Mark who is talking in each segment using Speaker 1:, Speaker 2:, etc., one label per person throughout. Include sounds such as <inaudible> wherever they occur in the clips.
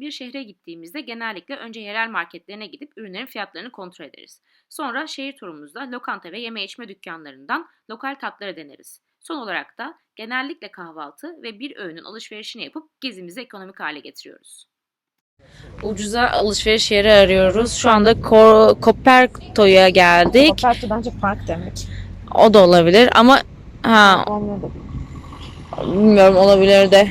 Speaker 1: Biz bir şehre gittiğimizde genellikle önce yerel marketlerine gidip ürünlerin fiyatlarını kontrol ederiz. Sonra şehir turumuzda lokanta ve yeme içme dükkanlarından lokal tatları deneriz. Son olarak da genellikle kahvaltı ve bir öğünün alışverişini yapıp gezimizi ekonomik hale getiriyoruz. Ucuza alışveriş yeri arıyoruz. Şu anda Ko- Koperto'ya geldik.
Speaker 2: Koperto bence park demek.
Speaker 1: O da olabilir ama ha
Speaker 2: Anladım.
Speaker 1: bilmiyorum olabilir de.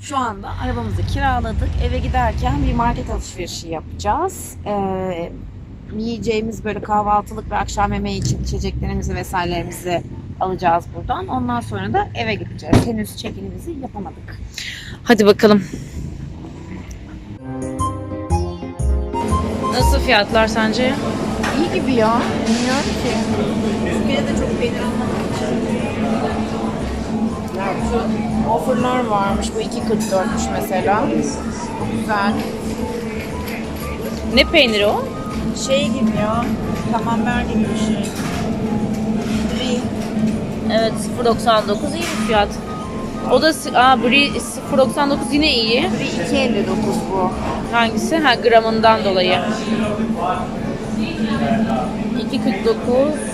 Speaker 2: Şu anda arabamızı kiraladık. Eve giderken bir market alışverişi yapacağız. Ee, yiyeceğimiz böyle kahvaltılık ve akşam yemeği için içeceklerimizi vesairelerimizi alacağız buradan. Ondan sonra da eve gideceğiz. Henüz çekimimizi yapamadık.
Speaker 1: Hadi bakalım. Nasıl fiyatlar sence?
Speaker 2: İyi gibi ya. Bilmiyorum ki. Türkiye'de de çok. Ya şu offerlar varmış. Bu 2.44'müş mesela. Güzel.
Speaker 1: Ne peyniri o?
Speaker 2: Şey gibi ya. Camembert gibi bir şey. Brie.
Speaker 1: Evet 0.99 iyi bir fiyat. O da aa Brie 0.99 yine iyi.
Speaker 2: Brie 2.59 bu.
Speaker 1: Hangisi? Ha gramından dolayı. 2.49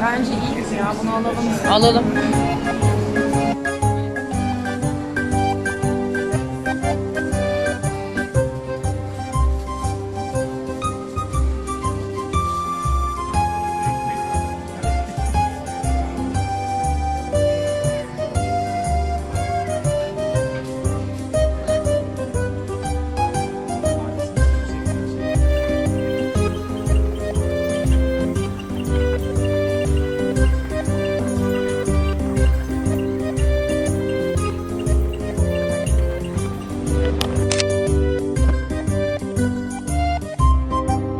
Speaker 2: Bence iyi ya. Bunu alalım.
Speaker 1: alalım.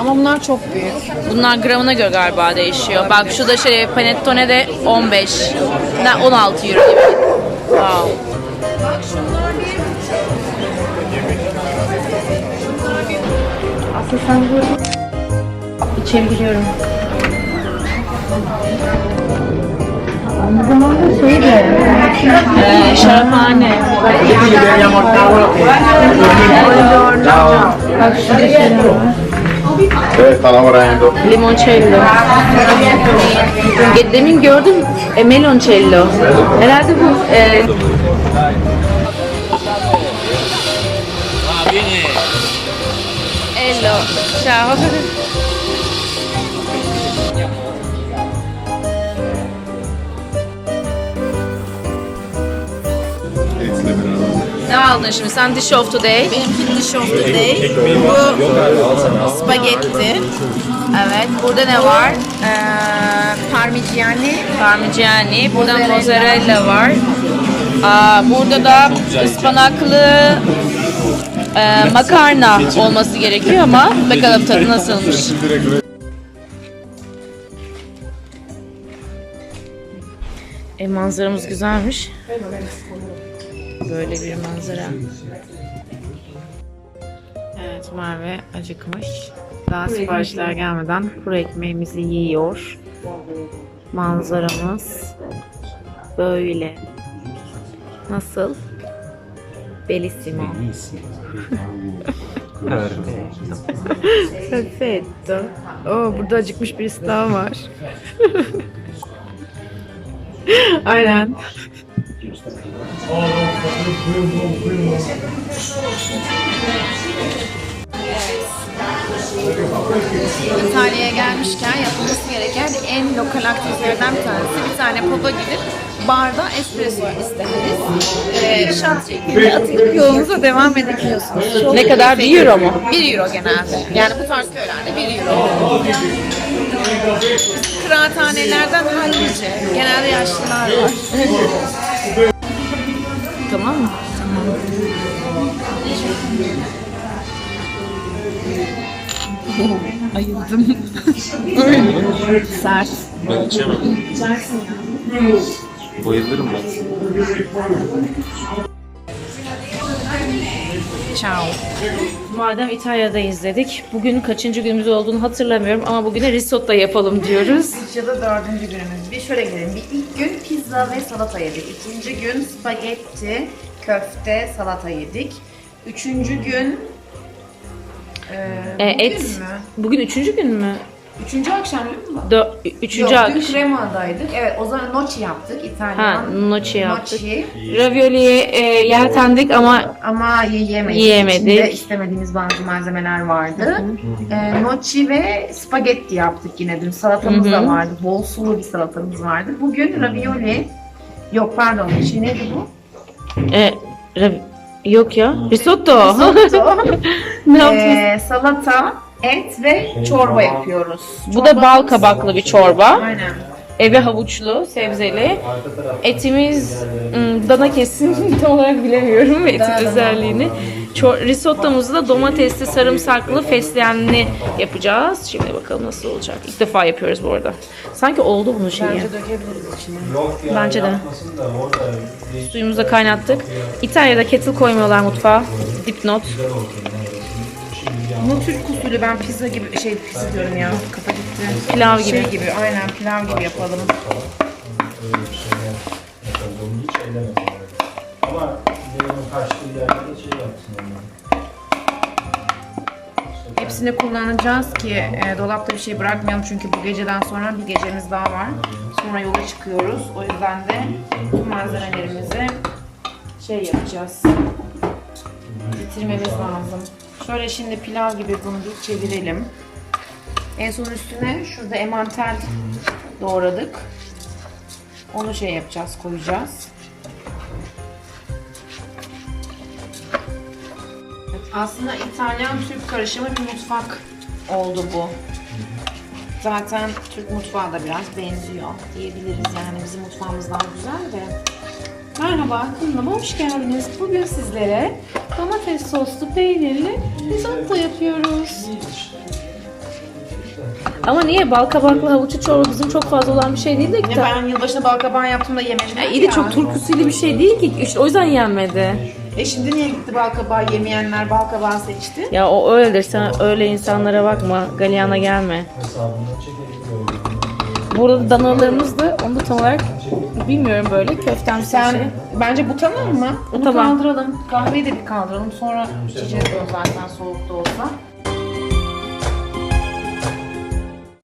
Speaker 2: ama bunlar çok büyük.
Speaker 1: Bunlar gramına göre galiba değişiyor. Bak şu da şey panettone de 15. Ne 16 euro gibi. Wow.
Speaker 2: Aslında sen böyle
Speaker 1: İçebiliyorum.
Speaker 2: aynı zamanda şey de
Speaker 1: Ee, şaraphane.
Speaker 2: bak şurada şeyler var.
Speaker 3: Eh, sta lavorando.
Speaker 1: Limoncello. E, Demin gördüm e, meloncello. Herhalde bu e, Ello. Ciao. Ne aldın şimdi? Sen dish of today.
Speaker 2: Benimki dish of the day. Bu spagetti.
Speaker 1: Evet. Burada ne var?
Speaker 2: Ee, parmigiani.
Speaker 1: Parmigiani. Burada
Speaker 2: mozzarella
Speaker 1: var. Aa, burada da ıspanaklı e, makarna olması gerekiyor ama bakalım tadı nasılmış. E, manzaramız güzelmiş. Böyle bir manzara. Evet Merve acıkmış. Daha siparişler gelmeden kuru ekmeğimizi yiyor. Manzaramız böyle. Nasıl? Bellissimo. Perfetto. Oo, burada acıkmış birisi daha var. <laughs> Aynen.
Speaker 2: İtalya'ya gelmişken yapılması gereken en lokal aktivitelerden bir tanesi. Bir tane pub'a gidip barda espresso istemeniz. Ee, şat şeklinde atıp yolunuza devam edebiliyorsunuz. Çok
Speaker 1: Ne kadar? Bir euro mu?
Speaker 2: 1 euro genelde. Yani bu tarz köylerde 1 euro. Kıraathanelerden hallice. Genelde yaşlılar var.
Speaker 1: Tamam mı?
Speaker 2: Ayıldım. Sert.
Speaker 4: Ben içemem. Bayılırım ben.
Speaker 2: Ciao.
Speaker 1: Madem İtalya'da izledik, bugün kaçıncı günümüz olduğunu hatırlamıyorum ama bugüne risotto yapalım diyoruz.
Speaker 2: Ya da dördüncü günümüz. Bir şöyle gidelim. Bir ilk gün pizza ve salata yedik. İkinci gün spagetti, köfte, salata yedik. Üçüncü gün...
Speaker 1: E,
Speaker 2: bugün
Speaker 1: et.
Speaker 2: Mü?
Speaker 1: Bugün üçüncü gün mü?
Speaker 2: Üçüncü akşam değil mi?
Speaker 1: Dö üçüncü
Speaker 2: Yok, dün
Speaker 1: akşam.
Speaker 2: kremadaydık. Evet, o zaman noci yaptık. İtalyan.
Speaker 1: Ha, noci yaptık.
Speaker 2: Noci.
Speaker 1: Ravioli'ye e, yeltendik ama
Speaker 2: Ama yiyemedik.
Speaker 1: Yiyemedik.
Speaker 2: İçinde istemediğimiz bazı malzemeler vardı. Ee, noci ve spagetti yaptık yine dün. Salatamız
Speaker 1: Hı hı.
Speaker 2: da vardı. Bol sulu bir salatamız vardı. Bugün ravioli. Yok pardon. Şey neydi bu?
Speaker 1: e, rav- yok ya. Risotto.
Speaker 2: Risotto. <laughs>
Speaker 1: ne yaptınız?
Speaker 2: Ee, salata, et ve çorba yapıyoruz.
Speaker 1: Bu da bal kabaklı bir çorba.
Speaker 2: Aynen.
Speaker 1: Eve havuçlu, sebzeli. Etimiz ım, dana kesim <laughs> tam olarak bilemiyorum etin özelliğini. Çor- risottomuzu da domatesli, sarımsaklı, fesleğenli yapacağız. Şimdi bakalım nasıl olacak. İlk defa yapıyoruz bu arada. Sanki oldu bunun şeyi.
Speaker 2: Bence dökebiliriz içine.
Speaker 1: Bence de. Suyumuzu da kaynattık. İtalya'da kettle koymuyorlar mutfağa. Dipnot.
Speaker 2: Bunu Türk usulü ben pizza gibi şey pizza diyorum ya kafa gitti.
Speaker 1: Pilav gibi.
Speaker 2: Şey gibi aynen pilav gibi yapalım.
Speaker 5: Ama şey.
Speaker 2: Hepsini kullanacağız ki e, dolapta bir şey bırakmayalım çünkü bu geceden sonra bir gecemiz daha var. Sonra yola çıkıyoruz. O yüzden de tüm malzemelerimizi şey yapacağız. Bitirmemiz lazım. Şöyle şimdi pilav gibi bunu bir çevirelim. En son üstüne şurada emantel doğradık. Onu şey yapacağız, koyacağız. Aslında İtalyan-Türk karışımı bir mutfak oldu bu. Zaten Türk mutfağı da biraz benziyor diyebiliriz yani bizim mutfağımız daha güzel de. Merhaba kanalıma hoş geldiniz. Bugün sizlere domates soslu peynirli risotto yapıyoruz.
Speaker 1: Ama niye? Bal kabaklı havuçlu çorba bizim çok fazla olan bir şey değil de
Speaker 2: Ya ben yılbaşında balkabağı yaptım da yemedim.
Speaker 1: Ya iyi de çok Türk usulü bir şey değil ki. İşte o yüzden yenmedi.
Speaker 2: E şimdi niye gitti balkabağı yemeyenler balkabağı seçti?
Speaker 1: Ya o öyledir. Sen öyle insanlara bakma. Galyana gelme. Burada danalarımız da onu da tam olarak bilmiyorum böyle köftem
Speaker 2: Sen
Speaker 1: şey.
Speaker 2: bence bu tamam mı? Bunu
Speaker 1: tamam.
Speaker 2: kaldıralım. Kahveyi de bir kaldıralım. Sonra içeceğiz o zaten soğuk da olsa.